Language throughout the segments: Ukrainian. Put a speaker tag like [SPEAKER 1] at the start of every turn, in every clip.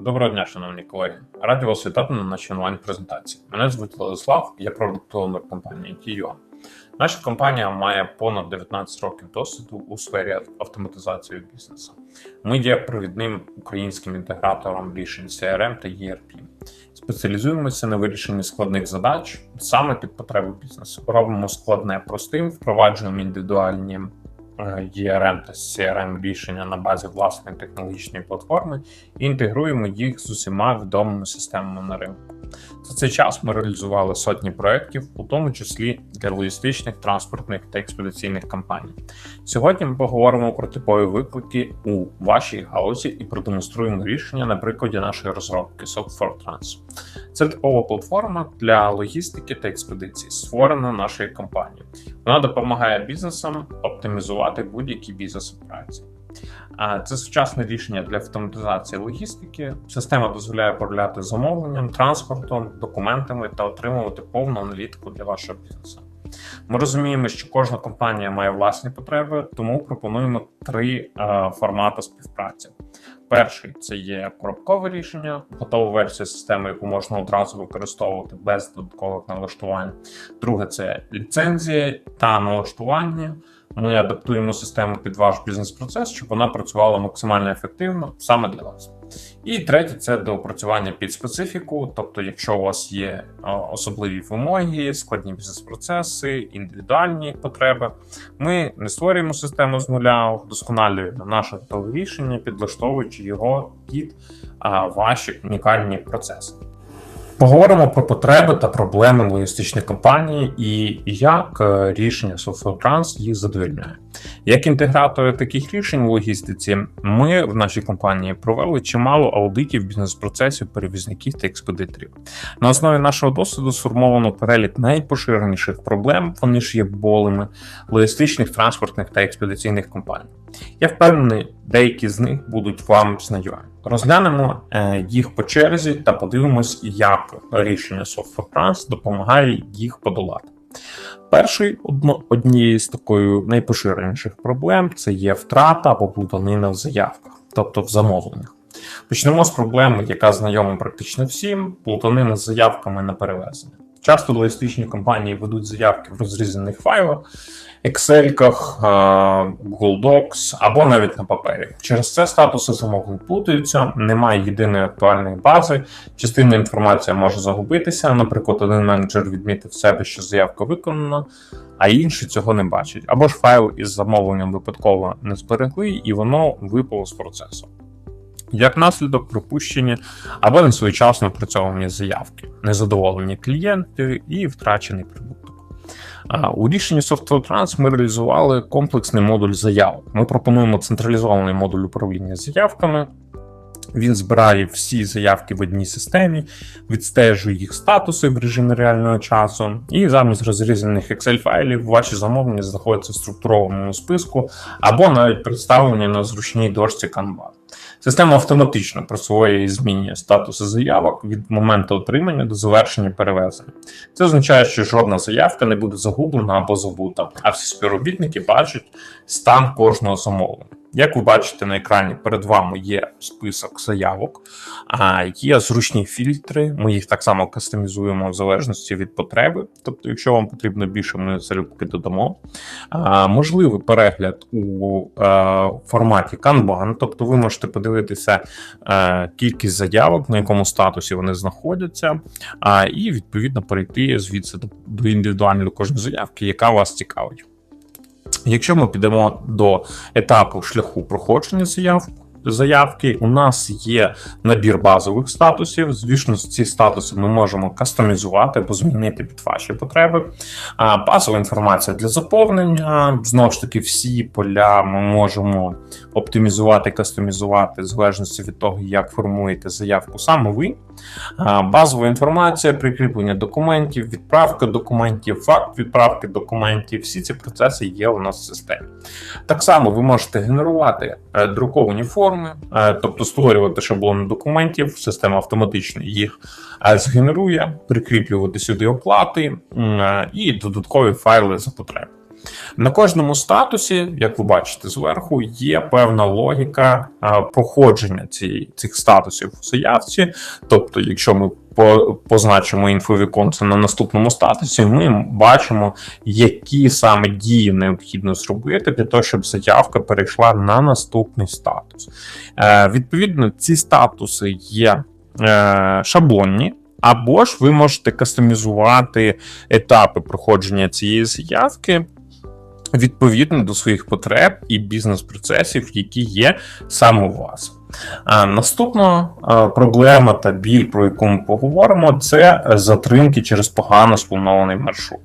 [SPEAKER 1] Доброго дня, шановні колеги. Раді вас вітати на нашій онлайн-презентації. Мене звуть Владислав, я продуктовий компанії TUA. Наша компанія має понад 19 років досвіду у сфері автоматизації бізнесу. Ми є провідним українським інтегратором рішень CRM та ERP. Спеціалізуємося на вирішенні складних задач саме під потреби бізнесу. Робимо складне простим, впроваджуємо індивідуальні е, ERM та CRM рішення на базі власної технологічної платформи і інтегруємо їх з усіма відомими системами на ринку. За цей час ми реалізували сотні проєктів, у тому числі для логістичних, транспортних та експедиційних компаній. Сьогодні ми поговоримо про типові виклики у вашій галузі і продемонструємо рішення на прикладі нашої розробки Software Trans. Це типова платформа для логістики та експедицій, створена нашою компанією. Вона допомагає бізнесам оптимізувати будь-які бізнес-операції. А Це сучасне рішення для автоматизації логістики. Система дозволяє управляти замовленням, транспортом, документами та отримувати повну аналітику для вашого бізнесу. Ми розуміємо, що кожна компанія має власні потреби, тому пропонуємо три е, формати співпраці. Перший це є коробкове рішення, готова версія системи, яку можна одразу використовувати без додаткових налаштувань. Друге це ліцензія та налаштування. Ми адаптуємо систему під ваш бізнес-процес, щоб вона працювала максимально ефективно саме для вас. І третє це доопрацювання під специфіку. Тобто, якщо у вас є особливі вимоги, складні бізнес-процеси, індивідуальні потреби, ми не створюємо систему з нуля, вдосконалюємо наше готове рішення, підлаштовуючи його під ваші унікальні процеси. Поговоримо про потреби та проблеми логістичних компаній і як е, рішення SoftwareTrans їх задовільняє. Як інтегратори таких рішень в логістиці, ми в нашій компанії провели чимало аудитів бізнес-процесів перевізників та експедиторів. На основі нашого досвіду сформовано перелік найпоширеніших проблем, вони ж є болими логістичних, транспортних та експедиційних компаній. Я впевнений, деякі з них будуть вам знайомі. Розглянемо е, їх по черзі та подивимось, як рішення SoftwareTrans допомагає їх подолати. Перший однією з такою найпоширеніших проблем це є втрата або плутанина в заявках, тобто в замовленнях. Почнемо з проблеми, яка знайома практично всім: плутанина з заявками на перевезення. Часто логістичні компанії ведуть заявки в розрізаних файлах, Excel, Google Docs або навіть на папері. Через це статуси замовлень плутаються, немає єдиної актуальної бази, частина інформації може загубитися. Наприклад, один менеджер відмітив себе, що заявка виконана, а інший цього не бачить. Або ж файл із замовленням випадково не зберегли, і воно випало з процесу. Як наслідок пропущені або не своєчасно опрацьовані заявки, незадоволені клієнти і втрачений прибуток. У рішенні Software Trans ми реалізували комплексний модуль заявок. Ми пропонуємо централізований модуль управління заявками. Він збирає всі заявки в одній системі, відстежує їх статуси в режимі реального часу, і замість розрізаних Excel-файлів ваші замовлення знаходяться в структурованому списку або навіть представлені на зручній дошці Kanban. Система автоматично присвоює і змінює статуси заявок від моменту отримання до завершення перевезення. Це означає, що жодна заявка не буде загублена або забута, а всі співробітники бачать стан кожного замовлення. Як ви бачите на екрані, перед вами є список заявок, а є зручні фільтри. Ми їх так само кастомізуємо в залежності від потреби. Тобто, якщо вам потрібно більше, ми залюбки додамо. А, Можливий перегляд у а, форматі Kanban, тобто ви можете подивитися а, кількість заявок, на якому статусі вони знаходяться, і відповідно перейти звідси до, до індивідуальної кожної заявки, яка вас цікавить. Якщо ми підемо до етапу шляху проходження заяв, заявки, у нас є набір базових статусів. Звісно, ці статуси ми можемо кастомізувати або змінити під ваші потреби. Базова інформація для заповнення. Знову ж таки, всі поля ми можемо оптимізувати, кастомізувати в залежності від того, як формуєте заявку саме ви. Базова інформація, прикріплення документів, відправка документів, факт відправки документів. Всі ці процеси є у нас в системі. Так само ви можете генерувати е, друковані форми, е, тобто створювати шаблони документів, система автоматично їх е, згенерує, прикріплювати сюди оплати і додаткові файли за потреби. На кожному статусі, як ви бачите зверху, є певна логіка проходження цієї, цих статусів у заявці. Тобто, якщо ми позначимо інфовіконце на наступному статусі, ми бачимо, які саме дії необхідно зробити для того, щоб заявка перейшла на наступний статус. Е, відповідно, ці статуси є е, шаблонні. Або ж ви можете кастомізувати етапи проходження цієї заявки відповідно до своїх потреб і бізнес-процесів, які є саме у вас. А наступна проблема та біль, про яку ми поговоримо, це затримки через погано спланований маршрут.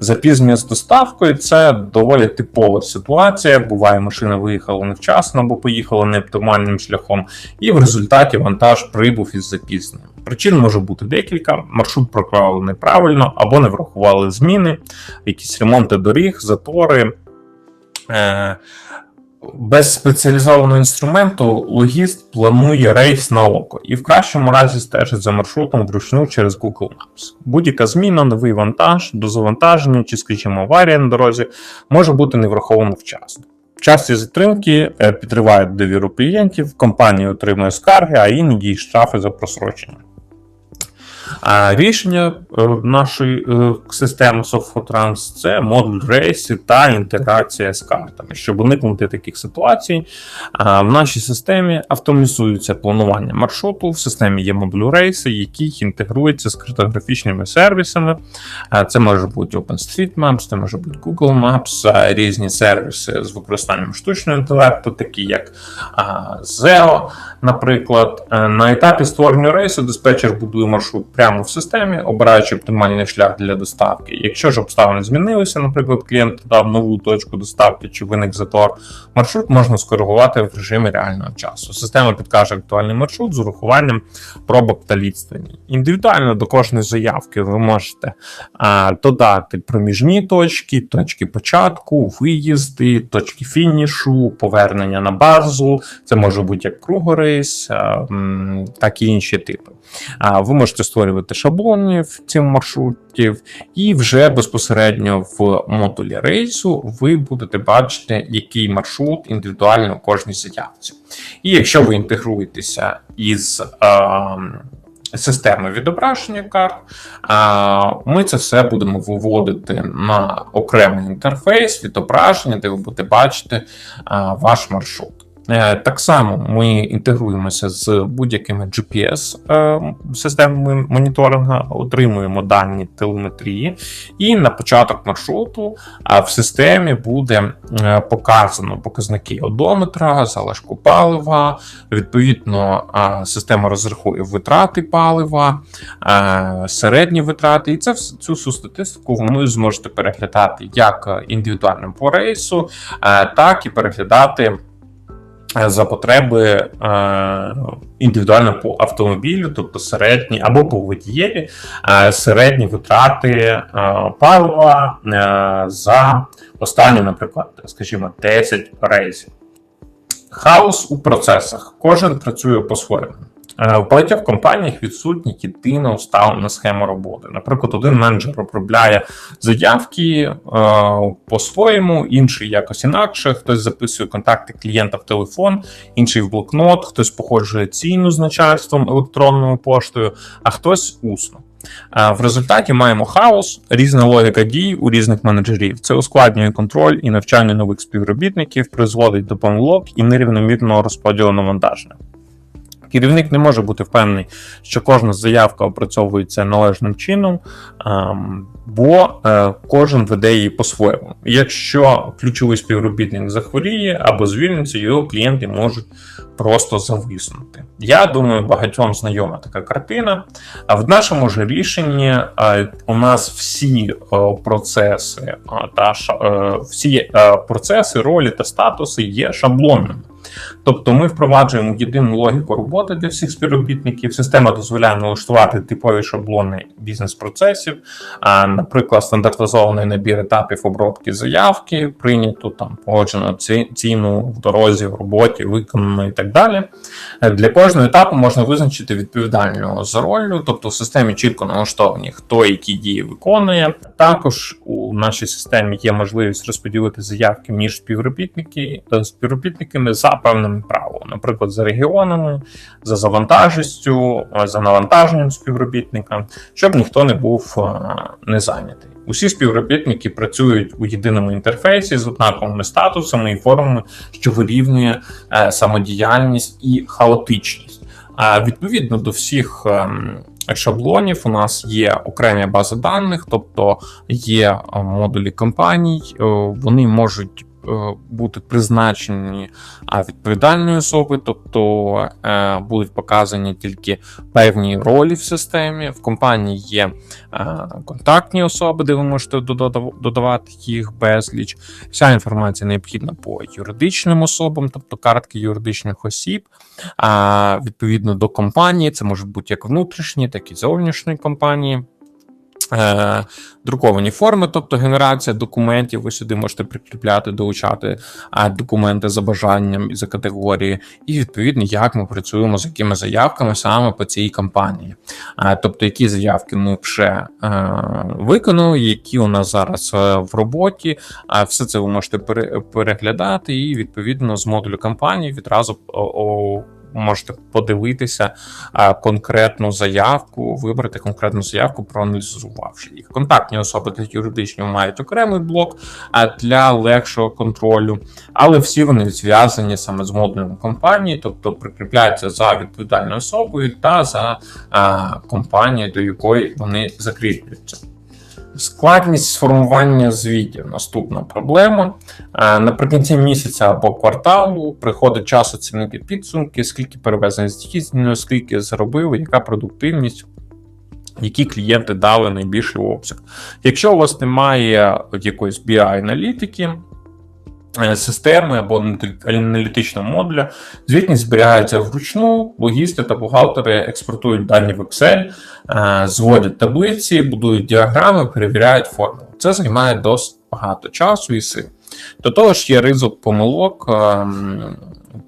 [SPEAKER 1] Запізнення з доставкою це доволі типова ситуація. Буває, машина виїхала невчасно або поїхала неоптимальним шляхом, і в результаті вантаж прибув із запізненням. Причин може бути декілька: маршрут проклали неправильно або не врахували зміни, якісь ремонти доріг, затори. Без спеціалізованого інструменту логіст планує рейс на око і в кращому разі стежить за маршрутом вручну через Google Maps. Будь-яка зміна, новий вантаж, дозавантаження чи, скажімо, аварія на дорозі може бути не враховано вчасно. Часті затримки е, підривають довіру клієнтів, компанія отримує скарги, а іноді штрафи за просрочення. Рішення е, нашої е, системи SoftFoTrans – це модуль рейсів та інтеграція з картами. Щоб уникнути таких ситуацій, в нашій системі автоматизується планування маршруту. В системі є модуль рейси, який інтегрується з картографічними сервісами. Це може бути OpenStreetMaps, це може бути Google Maps, різні сервіси з використанням штучного інтелекту, такі як ZEO, наприклад. Е, На етапі створення рейсу диспетчер будує маршрут прямо в системі, обираючи оптимальний шлях для доставки. Якщо ж обставини змінилися, наприклад, клієнт дав нову точку доставки чи виник затор, маршрут можна скоригувати в режимі реального часу. Система підкаже актуальний маршрут з урахуванням пробок та відстані. Індивідуально до кожної заявки ви можете а, додати проміжні точки, точки початку, виїзди, точки фінішу, повернення на базу. Це може бути як кругорейс, а, так і інші типи. А, Ви можете створювати шаблони в цим маршрутів, і вже безпосередньо в модулі рейсу ви будете бачити, який маршрут індивідуально кожній заявці. І якщо ви інтегруєтеся із а, системою відображення карт, ми це все будемо виводити на окремий інтерфейс відображення, де ви будете бачити ваш маршрут. Е, Так само ми інтегруємося з будь-якими GPS-системами моніторингу, отримуємо дані телеметрії, і на початок маршруту в системі буде е, показано показники одометра, залишку палива. Відповідно, система розрахує витрати палива, середні витрати, і це цю всю статистику ви зможете переглядати як індивідуально по рейсу, е, так і переглядати е, за потреби е, індивідуально по автомобілю, тобто середні або по водієві, е, середні витрати е, палива е, за останні, наприклад, скажімо, 10 рейсів. Хаос у процесах. Кожен працює по-своєму. Е, В багатьох компаніях відсутні єдина усталена схема роботи. Наприклад, один менеджер обробляє заявки е, по-своєму, інший якось інакше. Хтось записує контакти клієнта в телефон, інший в блокнот, хтось погоджує ціну з начальством електронною поштою, а хтось усно. Е, В результаті маємо хаос, різна логіка дій у різних менеджерів. Це ускладнює контроль і навчання нових співробітників, призводить до помилок і нерівномірного розподілу навантаження. Керівник не може бути впевнений, що кожна заявка опрацьовується належним чином, ем, бо е, кожен веде її по-своєму. Якщо ключовий співробітник захворіє або звільниться, його клієнти можуть просто зависнути. Я думаю, багатьом знайома така картина. А в нашому ж рішенні е, у нас всі е, процеси та всі процеси, ролі та статуси є шаблонними. Тобто ми впроваджуємо єдину логіку роботи для всіх співробітників. Система дозволяє налаштувати типові шаблони бізнес-процесів, наприклад, стандартизований набір етапів обробки заявки, прийнято там погоджено ціну в дорозі, в роботі, виконано і так далі. Для кожного етапу можна визначити відповідального за ролью, тобто в системі чітко налаштовані, хто які дії виконує. Також у нашій системі є можливість розподілити заявки між співробітники, е, співробітниками за певними правилами, наприклад, за регіонами, за завантажістю, е, за навантаженням співробітника, щоб ніхто не був е, не зайнятий. Усі співробітники працюють у єдиному інтерфейсі з однаковими статусами і формами, що вирівнює е, самодіяльність і хаотичність. Відповідно до всіх ем, шаблонів, у нас є окремі бази даних, тобто є модулі компаній, вони можуть. Е, Бути призначені а, відповідальної особи, тобто е, будуть показані тільки певні ролі в системі. В компанії є е, контактні особи, де ви можете додавати їх безліч. Вся інформація необхідна по юридичним особам, тобто картки юридичних осіб. Відповідно до компанії, це можуть бути як внутрішні, так і зовнішні компанії. Е, друковані форми, тобто генерація документів. Ви сюди можете прикріпляти, долучати документи за бажанням і за категорії, і відповідно, як ми працюємо з якими заявками саме по цій кампанії. Тобто, які заявки ми вже е, виконали, які у нас зараз е, в роботі. Все це ви можете пере- переглядати, і відповідно з модулю кампанії відразу можете подивитися а, конкретну заявку, вибрати конкретну заявку, проаналізувавши їх. Контактні особи та юридичні мають окремий блок а для легшого контролю, але всі вони зв'язані саме з модулем компанії, тобто прикріпляються за відповідальною особою та за а, компанією, до якої вони закріплюються. Складність сформування звітів наступна проблема. Е, Наприкінці місяця або кварталу приходить час оцінити підсумки, скільки перевезень здійснено, скільки зробив, яка продуктивність, які клієнти дали найбільший обсяг. Якщо у вас немає якоїсь BI-аналітики, системи або аналітичного модуля, звітність зберігається вручну, логісти та бухгалтери експортують дані в Excel, е, зводять таблиці, будують діаграми, перевіряють формули. Це займає досить багато часу і сил. До того ж, є ризик помилок ем,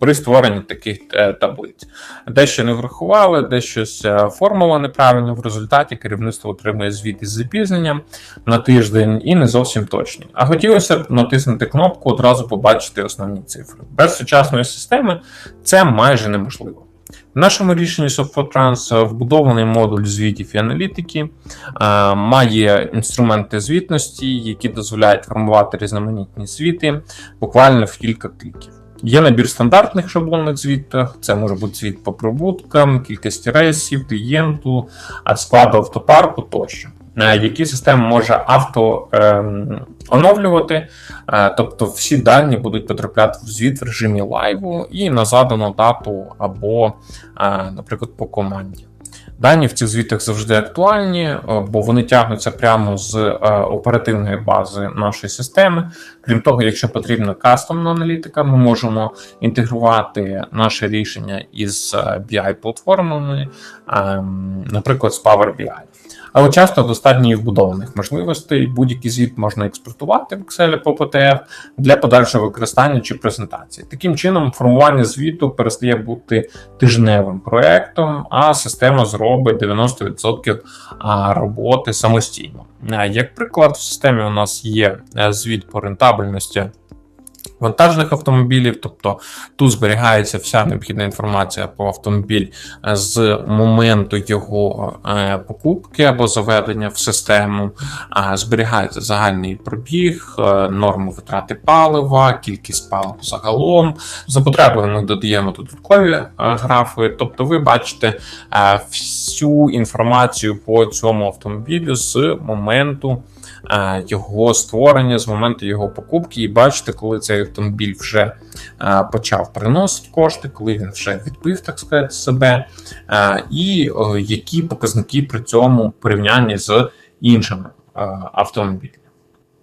[SPEAKER 1] при створенні таких е, таблиць. Дещо не врахували, дещось е, формула неправильно. В результаті керівництво отримує звіт із запізненням на тиждень і не зовсім точні. А хотілося б натиснути кнопку, одразу побачити основні цифри. Без сучасної системи це майже неможливо. В нашому рішенні SoftwareTrans вбудований модуль звітів і аналітики, е, має інструменти звітності, які дозволяють формувати різноманітні звіти буквально в кілька кліків. Є набір стандартних шаблонних звітів, це може бути звіт по прибуткам, кількості рейсів, клієнту, складу автопарку тощо, е, які система може авто ем, оновлювати, е, тобто всі дані будуть потрапляти в звіт в режимі лайву і на задану дату або, е, наприклад, по команді. Дані в цих звітах завжди актуальні, е, бо вони тягнуться прямо з е, оперативної бази нашої системи. Крім того, якщо потрібна кастомна аналітика, ми можемо інтегрувати наше рішення із е, BI-платформами, ем, наприклад, з Power BI. Але часто достатньо і вбудованих можливостей. Будь-який звіт можна експортувати в Excel по PDF для подальшого використання чи презентації. Таким чином, формування звіту перестає бути тижневим проектом, а система зробить 90% роботи самостійно. Як приклад, в системі у нас є е, звіт по рентабельності. Вантажних автомобілів, тобто тут зберігається вся необхідна інформація про автомобіль е, з моменту його е, покупки або заведення в систему, зберігається загальний пробіг, е, норми витрати палива, кількість палива загалом. За потребою ми додаємо додаткові графи. Тобто, ви бачите всю інформацію по цьому автомобілю з моменту його створення, з моменту його покупки, і бачите, коли цей автомобіль вже е, почав приносити кошти, коли він вже відбив, так сказати, себе, е, і е, які показники при цьому порівнянні з іншими е, автомобілями.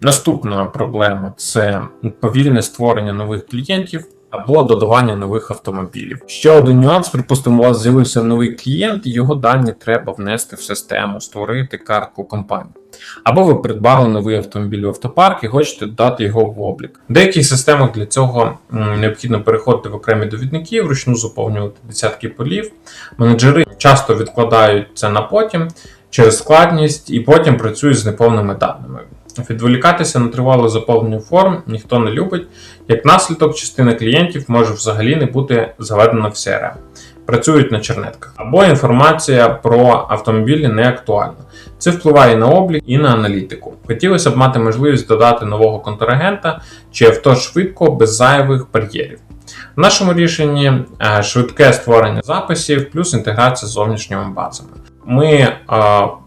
[SPEAKER 1] Наступна проблема це повільне створення нових клієнтів або додавання нових автомобілів. Ще один нюанс, припустимо, у вас з'явився новий клієнт, його дані треба внести в систему, створити картку компанії. Або ви придбали новий автомобіль в автопарк і хочете додати його в облік. В деяких системах для цього необхідно переходити в окремі довідники, вручну заповнювати десятки полів. Менеджери часто відкладають це на потім через складність і потім працюють з неповними даними. Відволікатися на тривале заповнення форм ніхто не любить. Як наслідок, частина клієнтів може взагалі не бути заведена в CRM. Працюють на чернетках. Або інформація про автомобілі не актуальна. Це впливає на облік і на аналітику. Хотілося б мати можливість додати нового контрагента чи авто швидко без зайвих бар'єрів. В нашому рішенні е, швидке створення записів плюс інтеграція з зовнішніми базами. Ми е,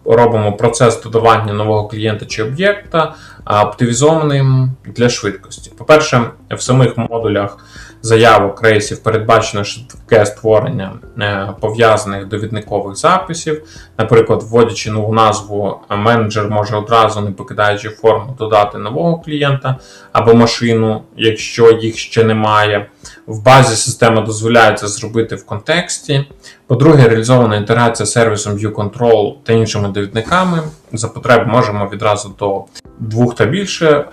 [SPEAKER 1] робимо процес додавання нового клієнта чи об'єкта е, оптимізованим для швидкості. По-перше, в самих модулях заявок рейсів передбачено швидке створення е, пов'язаних довідникових записів. Наприклад, вводячи нову назву, е, менеджер може одразу, не покидаючи форму, додати нового клієнта або машину, якщо їх ще немає. В базі система дозволяє це зробити в контексті. По-друге, реалізована інтеграція з сервісом ViewControl та іншими довідниками. За потреби можемо відразу до двох та більше е,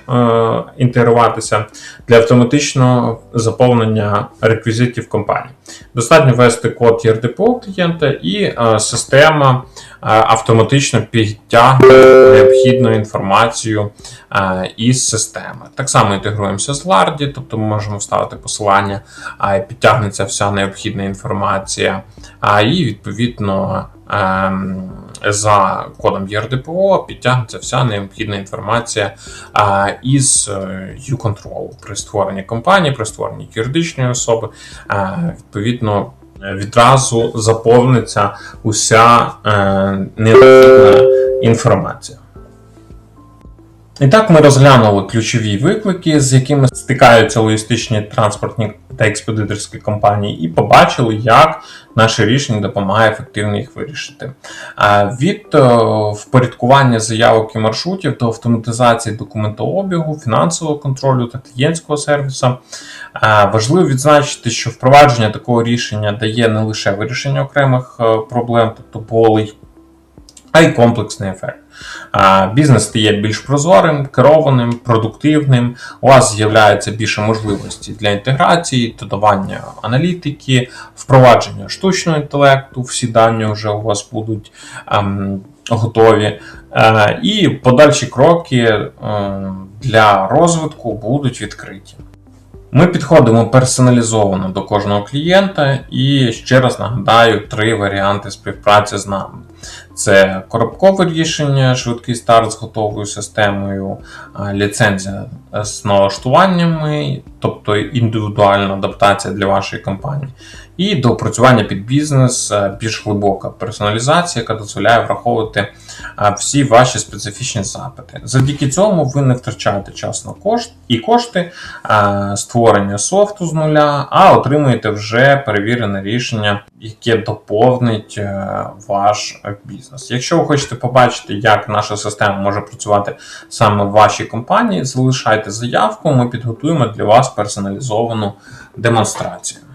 [SPEAKER 1] інтегруватися для автоматичного заповнення реквізитів компанії. Достатньо ввести код ЄРДПО клієнта і е, система е, автоматично підтягне необхідну інформацію е, із системи. Так само інтегруємося з Lardy, тобто ми можемо вставити посилання, а підтягнеться вся необхідна інформація. А і відповідно ем, за кодом ЄРДПО підтягнеться вся необхідна інформація із е, U-Control при створенні компанії, при створенні юридичної особи. Відповідно, відразу заповниться уся е, необхідна інформація. І так ми розглянули ключові виклики, з якими стикаються логістичні транспортні та експедиторські компанії, і побачили, як наше рішення допомагає ефективно їх вирішити. Від е, впорядкування заявок і маршрутів до автоматизації документообігу, фінансового контролю та клієнтського сервісу. Е, Важливо відзначити, що впровадження такого рішення дає не лише вирішення окремих е, проблем, тобто болей, а й комплексний ефект. Бізнес стає більш прозорим, керованим, продуктивним. У вас з'являється більше можливостей для інтеграції, додавання аналітики, впровадження штучного інтелекту. Всі дані вже у вас будуть ем, готові. Е, і подальші кроки е, для розвитку будуть відкриті. Ми підходимо персоналізовано до кожного клієнта і ще раз нагадаю три варіанти співпраці з нами. Це коробкове рішення, швидкий старт з готовою системою, ліцензія з налаштуваннями, тобто індивідуальна адаптація для вашої компанії, і доопрацювання під бізнес, більш глибока персоналізація, яка дозволяє враховувати всі ваші специфічні запити. Завдяки цьому ви не втрачаєте час на кошт і кошти створення софту з нуля, а отримуєте вже перевірене рішення, яке доповнить ваш бізнес. Якщо ви хочете побачити, як наша система може працювати саме в вашій компанії, залишайте заявку, ми підготуємо для вас персоналізовану демонстрацію.